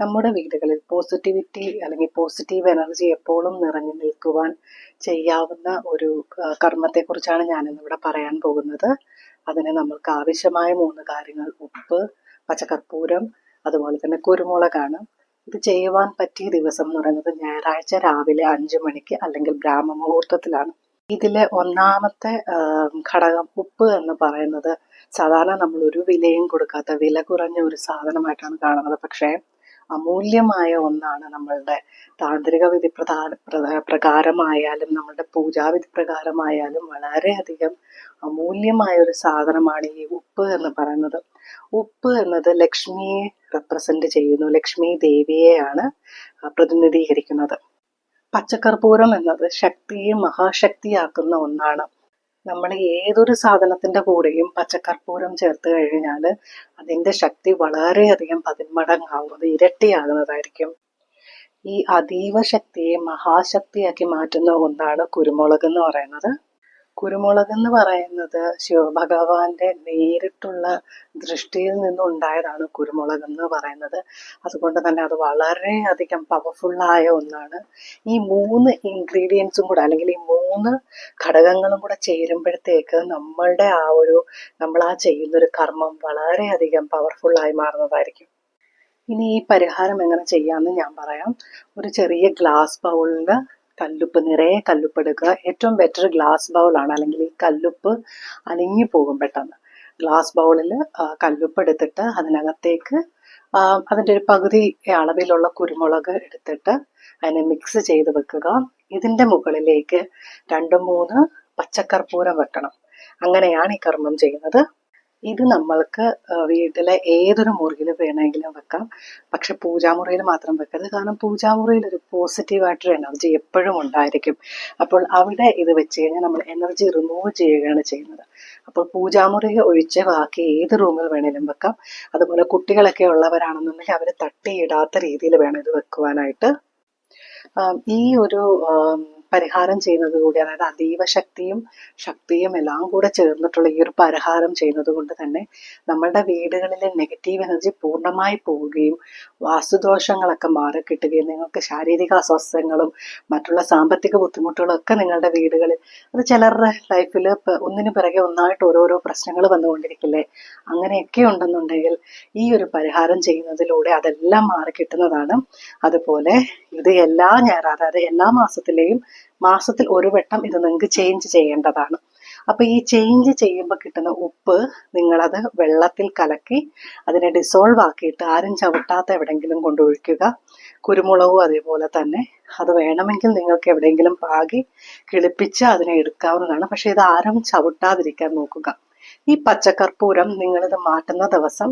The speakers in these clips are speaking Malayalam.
നമ്മുടെ വീടുകളിൽ പോസിറ്റിവിറ്റി അല്ലെങ്കിൽ പോസിറ്റീവ് എനർജി എപ്പോഴും നിറഞ്ഞു നിൽക്കുവാൻ ചെയ്യാവുന്ന ഒരു കർമ്മത്തെക്കുറിച്ചാണ് ഞാനിന്നിവിടെ പറയാൻ പോകുന്നത്. അതിന് നമ്മൾക്ക് ആവശ്യമായ മൂന്ന് കാര്യങ്ങൾ ഉപ്പ് പച്ചക്കർപ്പൂരം അതുപോലെ തന്നെ കുരുമുളകാണ്. ഇത് ചെയ്യുവാൻ പറ്റിയ ദിവസം എന്ന് പറയുന്നത് ഞായറാഴ്ച രാവിലെ അഞ്ചു മണിക്ക് അല്ലെങ്കിൽ ബ്രാഹ്മ മുഹൂർത്തത്തിലാണ്. ഇതിലെ ഒന്നാമത്തെ ഘടകം ഉപ്പ് എന്ന് പറയുന്നത് സാധാരണ നമ്മൾ ഒരു വിലയും കൊടുക്കാത്ത വില കുറഞ്ഞ ഒരു സാധനമായിട്ടാണ് കാണുന്നത്. പക്ഷേ അമൂല്യമായ ഒന്നാണ് നമ്മളുടെ താന്ത്രിക വിധി പ്രകാരമായാലും നമ്മളുടെ പൂജാവിധി പ്രകാരമായാലും വളരെയധികം അമൂല്യമായ ഒരു സാധനമാണ് ഈ ഉപ്പ് എന്ന് പറയുന്നത്. ഉപ്പ് എന്നത് ലക്ഷ്മിയെ റെപ്രസെന്റ് ചെയ്യുന്നു. ലക്ഷ്മി ദേവിയെയാണ് പ്രതിനിധീകരിക്കുന്നത്. പച്ചക്കർപ്പൂരം എന്നത് ശക്തിയെ മഹാശക്തിയാക്കുന്ന ഒന്നാണ്. നമ്മൾ ഏതൊരു സാധനത്തിന്റെ കൂടെയും പച്ചക്കർപ്പൂരം ചേർത്ത് കഴിഞ്ഞാൽ അതിന്റെ ശക്തി വളരെയധികം പതിന്മടങ്ങാവുന്നത് ഇരട്ടിയാകുന്നതായിരിക്കും. ഈ അതീവ ശക്തിയെ മഹാശക്തിയാക്കി മാറ്റുന്ന ഒന്നാണ് കുരുമുളക് എന്ന് പറയുന്നത്. കുരുമുളക് എന്ന് പറയുന്നത് ശിവഭഗവാന്റെ നേരിട്ടുള്ള ദൃഷ്ടിയിൽ നിന്നുണ്ടായതാണ് കുരുമുളക് എന്ന് പറയുന്നത്. അതുകൊണ്ട് തന്നെ അത് വളരെയധികം പവർഫുള്ളായ ഒന്നാണ്. ഈ മൂന്ന് ഇൻഗ്രീഡിയൻസും കൂടെ അല്ലെങ്കിൽ ഈ മൂന്ന് ഘടകങ്ങളും കൂടെ ചേരുമ്പോഴത്തേക്ക് നമ്മളുടെ ആ ഒരു നമ്മൾ ആ ചെയ്യുന്നൊരു കർമ്മം വളരെയധികം പവർഫുള്ളായി മാറുന്നതായിരിക്കും. ഇനി ഈ പരിഹാരം എങ്ങനെ ചെയ്യാമെന്ന് ഞാൻ പറയാം. ഒരു ചെറിയ ഗ്ലാസ് ബൗളിൽ കല്ലുപ്പ് നിറയെ കല്ലുപ്പ് എടുക്കുക. ഏറ്റവും ബെറ്റർ ഗ്ലാസ് ബൗളാണ് അല്ലെങ്കിൽ ഈ കല്ലുപ്പ് അലിഞ്ഞു പോകും പെട്ടെന്ന്. ഗ്ലാസ് ബൗളിൽ കല്ലുപ്പ് എടുത്തിട്ട് അതിനകത്തേക്ക് അതിന്റെ ഒരു പകുതി അളവിലുള്ള കുരുമുളക് എടുത്തിട്ട് അതിനെ മിക്സ് ചെയ്ത് വെക്കുക. ഇതിന്റെ മുകളിലേക്ക് രണ്ട് മൂന്ന് പച്ചക്കർപ്പൂരം വെക്കണം. അങ്ങനെയാണ് ഈ കർമ്മം ചെയ്യുന്നത്. ഇത് നമ്മൾക്ക് വീട്ടിലെ ഏതൊരു മുറിയിൽ വേണമെങ്കിലും വെക്കാം. പക്ഷെ പൂജാമുറിയിൽ മാത്രം വെക്കരുത്. കാരണം പൂജാമുറിയിൽ ഒരു പോസിറ്റീവായിട്ടൊരു എനർജി എപ്പോഴും ഉണ്ടായിരിക്കും. അപ്പോൾ അവിടെ ഇത് വെച്ച് കഴിഞ്ഞാൽ നമ്മൾ എനർജി റിമൂവ് ചെയ്യുകയാണ് ചെയ്യുന്നത്. അപ്പോൾ പൂജാമുറി ഒഴിച്ച് ബാക്കി ഏത് റൂമിൽ വേണേലും വെക്കാം. അതുപോലെ കുട്ടികളൊക്കെ ഉള്ളവരാണെന്നുണ്ടെങ്കിൽ അവർ തട്ടിയിടാത്ത രീതിയിൽ വേണം ഇത് വെക്കുവാനായിട്ട്. ഈ ഒരു പരിഹാരം ചെയ്യുന്നത് കൂടി അതായത് അതീവ ശക്തിയും ശക്തിയും എല്ലാം കൂടെ ചേർന്നിട്ടുള്ള ഈ ഒരു പരിഹാരം ചെയ്യുന്നത് കൊണ്ട് തന്നെ നമ്മളുടെ വീടുകളിലെ നെഗറ്റീവ് എനർജി പൂർണമായി പോവുകയും വാസ്തുദോഷങ്ങളൊക്കെ മാറി കിട്ടുകയും നിങ്ങൾക്ക് ശാരീരിക അസ്വസ്ഥങ്ങളും മറ്റുള്ള സാമ്പത്തിക ബുദ്ധിമുട്ടുകളും ഒക്കെ നിങ്ങളുടെ വീടുകളിൽ അത് ചിലരുടെ ലൈഫിൽ ഒന്നിനു പിറകെ ഒന്നായിട്ട് ഓരോരോ പ്രശ്നങ്ങൾ വന്നുകൊണ്ടിരിക്കില്ലേ? അങ്ങനെയൊക്കെ ഉണ്ടെന്നുണ്ടെങ്കിൽ ഈ ഒരു പരിഹാരം ചെയ്യുന്നതിലൂടെ അതെല്ലാം മാറി കിട്ടുന്നതാണ്. അതുപോലെ ഇത് എല്ലാ ഞായറാഴ്ച അതായത് എല്ലാ മാസത്തിലെയും മാസത്തിൽ ഒരു വട്ടം ഇത് നിങ്ങൾക്ക് ചേഞ്ച് ചെയ്യേണ്ടതാണ്. അപ്പൊ ഈ ചേഞ്ച് ചെയ്യുമ്പോൾ കിട്ടുന്ന ഉപ്പ് നിങ്ങളത് വെള്ളത്തിൽ കലക്കി അതിനെ ഡിസോൾവ് ആക്കിയിട്ട് ആരും ചവിട്ടാത്ത എവിടെയെങ്കിലും കൊണ്ടൊഴിക്കുക കുരുമുളകും അതേപോലെ തന്നെ അത് വേണമെങ്കിൽ നിങ്ങൾക്ക് എവിടെയെങ്കിലും പാകി കിളിപ്പിച്ച് അതിനെ എടുക്കാവുന്നതാണ്. പക്ഷെ ഇത് ആരും ചവിട്ടാതിരിക്കാൻ നോക്കുക. ഈ പച്ചക്കർപ്പൂരം നിങ്ങളിത് മാറ്റുന്ന ദിവസം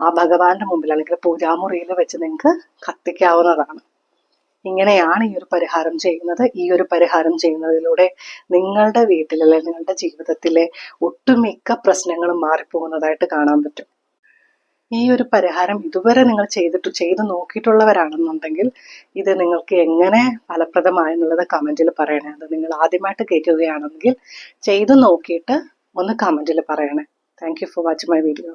ആ ഭഗവാന്റെ മുമ്പിൽ അല്ലെങ്കിൽ പൂജാമുറിയിൽ വെച്ച് നിങ്ങൾക്ക് കത്തിക്കാവുന്നതാണ്. ഇങ്ങനെയാണ് ഈ ഒരു പരിഹാരം ചെയ്യുന്നത്. ഈ ഒരു പരിഹാരം ചെയ്യുന്നതിലൂടെ നിങ്ങളുടെ വീട്ടിലെ നിങ്ങളുടെ ജീവിതത്തിലെ ഒട്ടുമിക്ക പ്രശ്നങ്ങളും മാറിപ്പോകുന്നതായിട്ട് കാണാൻ പറ്റും. ഈ ഒരു പരിഹാരം ഇതുവരെ നിങ്ങൾ ചെയ്തിട്ട് ചെയ്തു നോക്കിയിട്ടുള്ളവരാണെന്നുണ്ടെങ്കിൽ ഇത് നിങ്ങൾക്ക് എങ്ങനെ ഫലപ്രദമായെന്നുള്ളത് കമന്റിൽ പറയണേ. അത് നിങ്ങൾ ആദ്യമായിട്ട് കേൾക്കുകയാണെങ്കിൽ ചെയ്തു നോക്കിയിട്ട് ഒന്ന് കമന്റിൽ പറയണേ. Thank you for watching my video